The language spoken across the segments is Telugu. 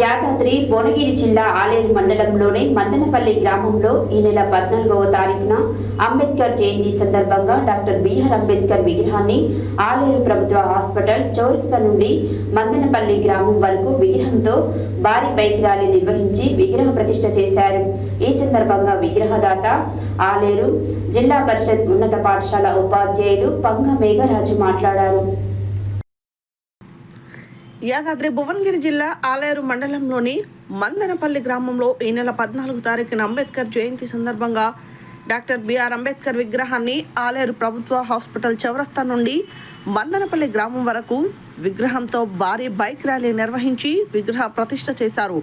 యాదాద్రి భువనగిరి జిల్లా ఆలేరు మండలంలోని మందనపల్లి గ్రామంలో ఈ నెల పద్నాలుగవ తారీఖున అంబేద్కర్ జయంతి సందర్భంగా డాక్టర్ బిఆర్ అంబేద్కర్ విగ్రహాన్ని ఆలేరు ప్రభుత్వ హాస్పిటల్ చౌరస్తా నుండి మందనపల్లి గ్రామం వరకు విగ్రహంతో భారీ బైక్ ర్యాలీ నిర్వహించి విగ్రహ ప్రతిష్ఠ చేశారు. ఈ సందర్భంగా విగ్రహదాత ఆలేరు జిల్లా పరిషత్ ఉన్నత పాఠశాల ఉపాధ్యాయులు పంగ మేఘరాజు మాట్లాడారు. యాదాద్రి భువనగిరి జిల్లా ఆలేరు మండలంలోని మందనపల్లి గ్రామంలో ఈ నెల పద్నాలుగు తారీఖున అంబేద్కర్ జయంతి సందర్భంగా డాక్టర్ బిఆర్ అంబేద్కర్ విగ్రహాన్ని ఆలేరు ప్రభుత్వ హాస్పిటల్ చౌరస్తా నుండి మందనపల్లి గ్రామం వరకు విగ్రహంతో భారీ బైక్ ర్యాలీ నిర్వహించి విగ్రహ ప్రతిష్ట చేశారు.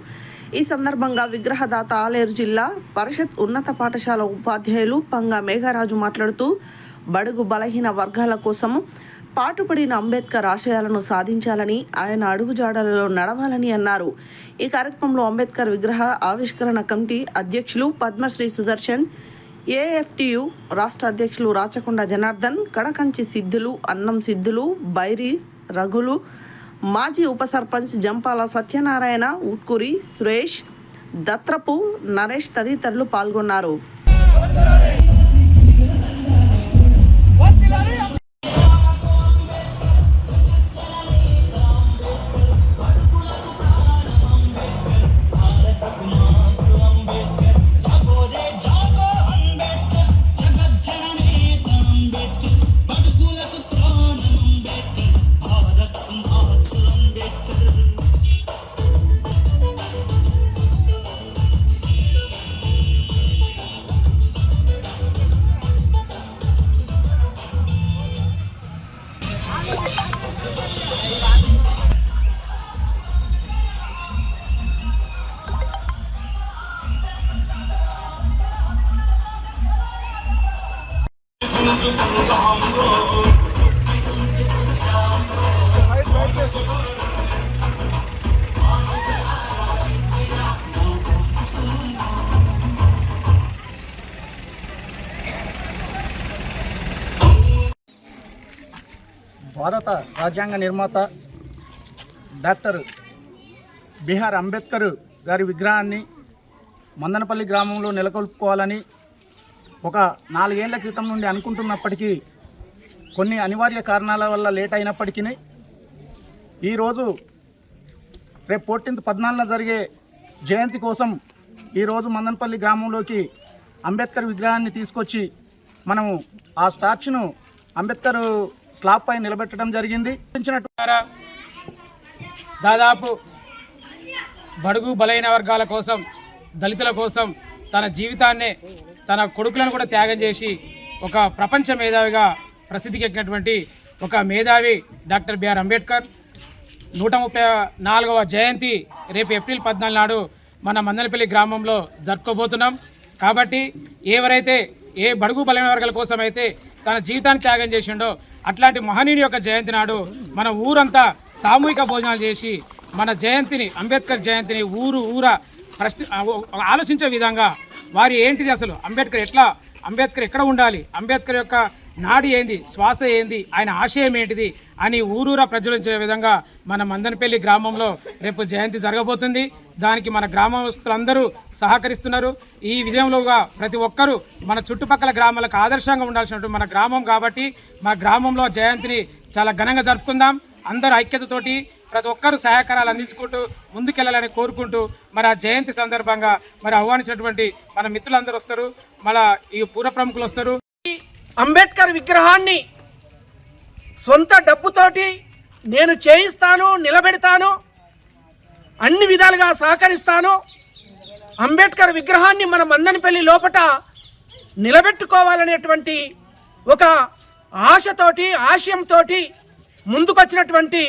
ఈ సందర్భంగా విగ్రహదాత ఆలేరు జిల్లా పరిషత్ ఉన్నత పాఠశాల ఉపాధ్యాయులు పంగా మేఘరాజు మాట్లాడుతూ బడుగు బలహీన వర్గాల కోసం పాటుపడిన అంబేద్కర్ ఆశయాలను సాధించాలని ఆయన అడుగుజాడలలో నడవాలని అన్నారు. ఈ కార్యక్రమంలో అంబేద్కర్ విగ్రహ ఆవిష్కరణ కమిటీ అధ్యక్షులు పద్మశ్రీ సుదర్శన్ ఏఎఫ్టియు రాష్ట్ర అధ్యక్షులు రాచకొండ జనార్దన్ కడకంచి సిద్ధులు అన్నం సిద్ధులు బైరి రఘులు మాజీ ఉప సర్పంచ్ జంపాల సత్యనారాయణ ఉట్కూరి సురేష్ దత్రపు నరేష్ తదితరులు పాల్గొన్నారు. భారత రాజ్యాంగ నిర్మాత డాక్టర్ బీహార్ అంబేద్కర్ గారి విగ్రహాన్ని మందనపల్లి గ్రామంలో నెలకొల్పుకోవాలని ఒక నాలుగేళ్ళ క్రితం నుండి అనుకుంటున్నప్పటికీ కొన్ని అనివార్య కారణాల వల్ల లేట్ అయినప్పటికీ ఈరోజు రేపు ఫోర్టీన్త్ పద్నాలుగున జరిగే జయంతి కోసం ఈరోజు మందనపల్లి గ్రామంలోకి అంబేద్కర్ విగ్రహాన్ని తీసుకొచ్చి మనము ఆ స్టాచ్ను అంబేద్కర్ స్లాబ్ పై నిలబెట్టడం జరిగింది. దాదాపు బడుగు బలైన వర్గాల కోసం దళితుల కోసం తన జీవితాన్నే తన కొడుకులను కూడా త్యాగం చేసి ఒక ప్రపంచ మేధావిగా ప్రసిద్ధికెక్కినటువంటి ఒక మేధావి డాక్టర్ బిఆర్ అంబేద్కర్. నూట ముప్పై నాలుగవ జయంతి రేపు ఏప్రిల్ పద్నాలుగు నాడు మన మందనపల్లి గ్రామంలో జరుపుకోబోతున్నాం. కాబట్టి ఎవరైతే ఏ బడుగు బలమైన వర్గాల కోసం అయితే తన జీవితాన్ని త్యాగం చేసిండో అట్లాంటి మహనీయుని యొక్క జయంతి నాడు మన ఊరంతా సామూహిక భోజనాలు చేసి మన జయంతిని అంబేద్కర్ జయంతిని ఊరు ఊర ప్రశ్న ఆలోచించే విధంగా వారి ఏంటిది అసలు? అంబేద్కర్ ఎట్లా? అంబేద్కర్ ఎక్కడ ఉండాలి? అంబేద్కర్ యొక్క నాడి ఏంది? శ్వాస ఏంది? ఆయన ఆశయం ఏంటిది? అని ఊరూరా ప్రచురించే విధంగా మన మందనపల్లి గ్రామంలో రేపు జయంతి జరగబోతుంది. దానికి మన గ్రామస్తులందరూ సహకరిస్తున్నారు. ఈ విజయంలోగా ప్రతి ఒక్కరూ మన చుట్టుపక్కల గ్రామాలకు ఆదర్శంగా ఉండాల్సినటువంటి మన గ్రామం కాబట్టి మా గ్రామంలో జయంతిని చాలా ఘనంగా జరుపుకుందాం. అందరూ ఐక్యతతోటి ప్రతి ఒక్కరూ సహకారాలు అందించుకుంటూ ముందుకెళ్ళాలని కోరుకుంటూ మరి ఆ జయంతి సందర్భంగా మరి ఆహ్వానించినటువంటి మన మిత్రులందరూ వస్తారు. మళ్ళా ఈ పూర్వ ప్రముఖులు వస్తారు. అంబేద్కర్ విగ్రహాన్ని సొంత డబ్బుతోటి నేను చేయిస్తాను నిలబెడతాను అన్ని విధాలుగా సహకరిస్తాను. అంబేద్కర్ విగ్రహాన్ని మన మందనపల్లి లోపట నిలబెట్టుకోవాలనేటువంటి ఒక ఆశతోటి ఆశయంతో ముందుకొచ్చినటువంటి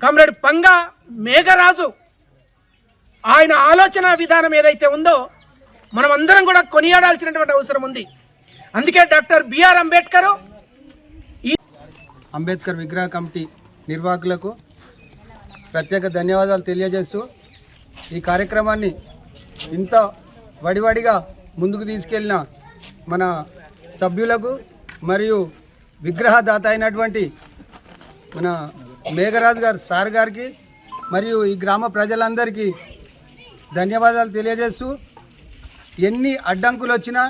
కమ్రేడ్ పంగా మేఘరాజు ఆయన ఆలోచన విధానం ఏదైతే ఉందో మనం అందరం కూడా కొనియాడాల్సినటువంటి అవసరం ఉంది. అందుకే డాక్టర్ బిఆర్ అంబేద్కర్ అంబేద్కర్ విగ్రహ కమిటీ నిర్వాహకులకు ప్రత్యేక ధన్యవాదాలు తెలియజేస్తూ ఈ కార్యక్రమాన్ని ఇంత వడివడిగా ముందుకు తీసుకెళ్ళిన మన సభ్యులకు మరియు విగ్రహదాత అయినటువంటి మన మేఘరాజు గారు సార్ గారికి మరియు ఈ గ్రామ ప్రజలందరికీ ధన్యవాదాలు తెలియజేస్తూ ఎన్ని అడ్డంకులు వచ్చినా